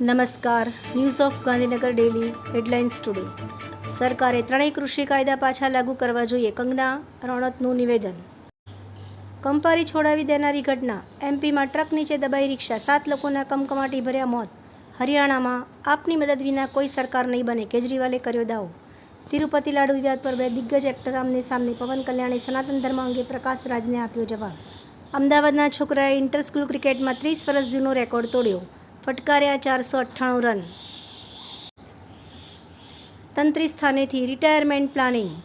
નમસ્કાર. News of Gandhinagar daily headlines today સરકારે ત્રણેય કૃષિ કાયદા પાછા લાગુ કરવા જોઈએ કંગના રણતનું નિવેદન. કંપારી છોડાવી દેનારી ઘટના. એમપીમાં ટ્રક નીચે દબાઈ રિક્ષા. સાત લોકોના કમકમાટી ભર્યા મોત. હરિયાણામાં આપની મદદ વિના કોઈ સરકાર નહીં બને. કેજરીવાલે કર્યો દાવો. તિરુપતિ લાડુ વિવાદ પર બે દિગ્ગજ એક્ટર આમને સામને પવન કલ્યાણે સનાતન ધર્મ અંગે પ્રકાશ રાજને આપ્યો જવાબ. અમદાવાદના છોકરાએ ઇન્ટર સ્કૂલ ક્રિકેટમાં ત્રીસ વર્ષ જૂનો રેકોર્ડ તોડ્યો. ફટકાર્યા ચારસો અઠ્ઠાણું રન. તંત્રી સ્થાનેથી રિટાયરમેન્ટ પ્લાનિંગ.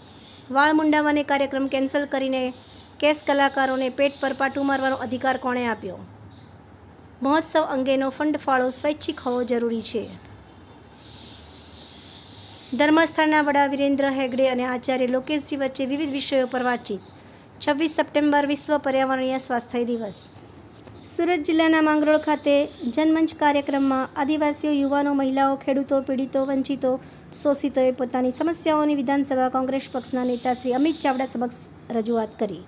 વાળ મુંડાવાને કાર્યક્રમ કેન્સલ કરીને કેસ કલાકારોને પેટ પર પાટું મારવાનો અધિકાર કોણે આપ્યો? મહોત્સવ અંગેનો ફંડ ફાળો સ્વૈચ્છિક હોવો જરૂરી છે. ધર્મસ્થળના વડા વિરેન્દ્ર હેગડે અને આચાર્ય લોકેશજી વચ્ચે વિવિધ વિષયો પર વાતચીત. છવ્વીસ સપ્ટેમ્બર વિશ્વ પર્યાવરણીય સ્વાસ્થ્ય દિવસ. સુરત જિલ્લાના માંગરોળ ખાતે જનમંચ કાર્યક્રમમાં આદિવાસીઓ, યુવાનો, મહિલાઓ, ખેડૂતો, પીડિતો, વંચિતો, શોષિતોએ પોતાની સમસ્યાઓની વિધાનસભા કોંગ્રેસ પક્ષના નેતા શ્રી અમિત ચાવડા સમક્ષ રજૂઆત કરી.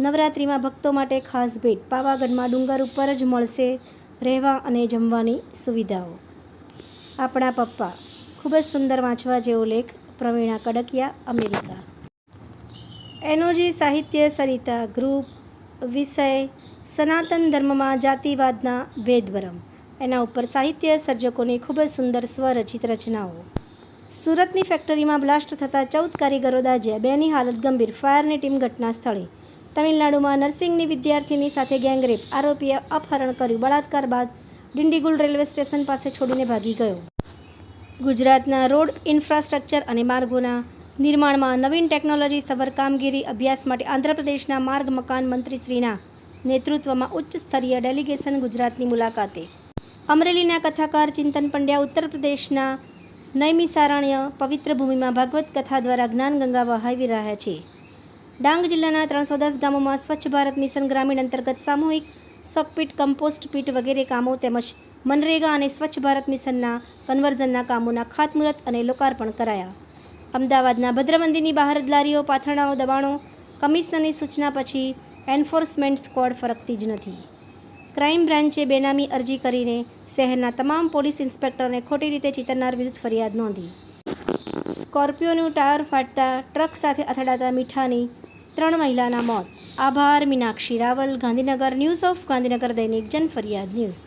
નવરાત્રિમાં ભક્તો માટે ખાસ ભેટ, પાવાગઢમાં ડુંગર ઉપર જ મળશે રહેવા અને જમવાની સુવિધાઓ. આપણા પપ્પા, ખૂબ જ સુંદર વાંચવા જેવો લેખ, પ્રવીણા કડકિયા, અમેરિકા. એનોજી સાહિત્ય સરિતા, ગ્રુપ, વિષય સનાતન ધર્મમાં જાતિવાદના ભેદભરમ. એના ઉપર સાહિત્ય સર્જકોની ખૂબ જ સુંદર સ્વરચિત રચનાઓ. સુરતની ફેક્ટરીમાં બ્લાસ્ટ થતાં ચૌદ કારીગરો દાજ્યા બેની હાલત ગંભીર. ફાયરની ટીમ ઘટના સ્થળે. તમિલનાડુમાં નર્સિંગની વિદ્યાર્થીની સાથે ગેંગરેપ. આરોપીએ અપહરણ કર્યું. બળાત્કાર બાદ ડિંડીગુલ રેલવે સ્ટેશન પાસે છોડીને ભાગી ગયો. ગુજરાતના રોડ ઇન્ફ્રાસ્ટ્રક્ચર અને માર્ગોના નિર્માણમાં નવીન ટેકનોલોજી સભર કામગીરી, અભ્યાસ માટે આંધ્રપ્રદેશના માર્ગ મકાન મંત્રીશ્રીના નેતૃત્વમાં ઉચ્ચ સ્તરીય ડેલિગેશન ગુજરાતની મુલાકાતે. અમરેલીના કથાકાર ચિંતન પંડ્યા ઉત્તર પ્રદેશના નૈમિસારણ્ય પવિત્ર ભૂમિમાં ભાગવત કથા દ્વારા જ્ઞાનગંગા વહાવી રહ્યા છે. ડાંગ જિલ્લાના ત્રણસો દસ ગામોમાં સ્વચ્છ ભારત મિશન ગ્રામીણ અંતર્ગત સામૂહિક સકપીટ, કમ્પોસ્ટ પીટ વગેરે કામો તેમજ મનરેગા અને સ્વચ્છ ભારત મિશનના કન્વર્ઝનના કામોના ખાતમુહૂર્ત અને લોકાર્પણ કરાયા. અમદાવાદના ભદ્રમંદિરની બહાર જ લારીઓ પાથરણાઓ દબાણો કમિશનરની સૂચના પછી એન્ફોર્સમેન્ટ સ્ક્વોડ ફરકતી જ નથી. ક્રાઇમ બ્રાન્ચે બેનામી અરજી કરીને શહેરના તમામ પોલીસ ઇન્સ્પેક્ટરને ખોટી રીતે ચિતરનાર વિરુદ્ધ ફરિયાદ નોંધી. સ્કોર્પિયોનું ટાયર ફાટતા ટ્રક સાથે અથડાતા મીઠાની ત્રણ મહિલાના મોત. આભાર, મીનાક્ષી રાવલ, ગાંધીનગર, ન્યૂઝ ઓફ ગાંધીનગર દૈનિક જન ફરિયાદ ન્યૂઝ.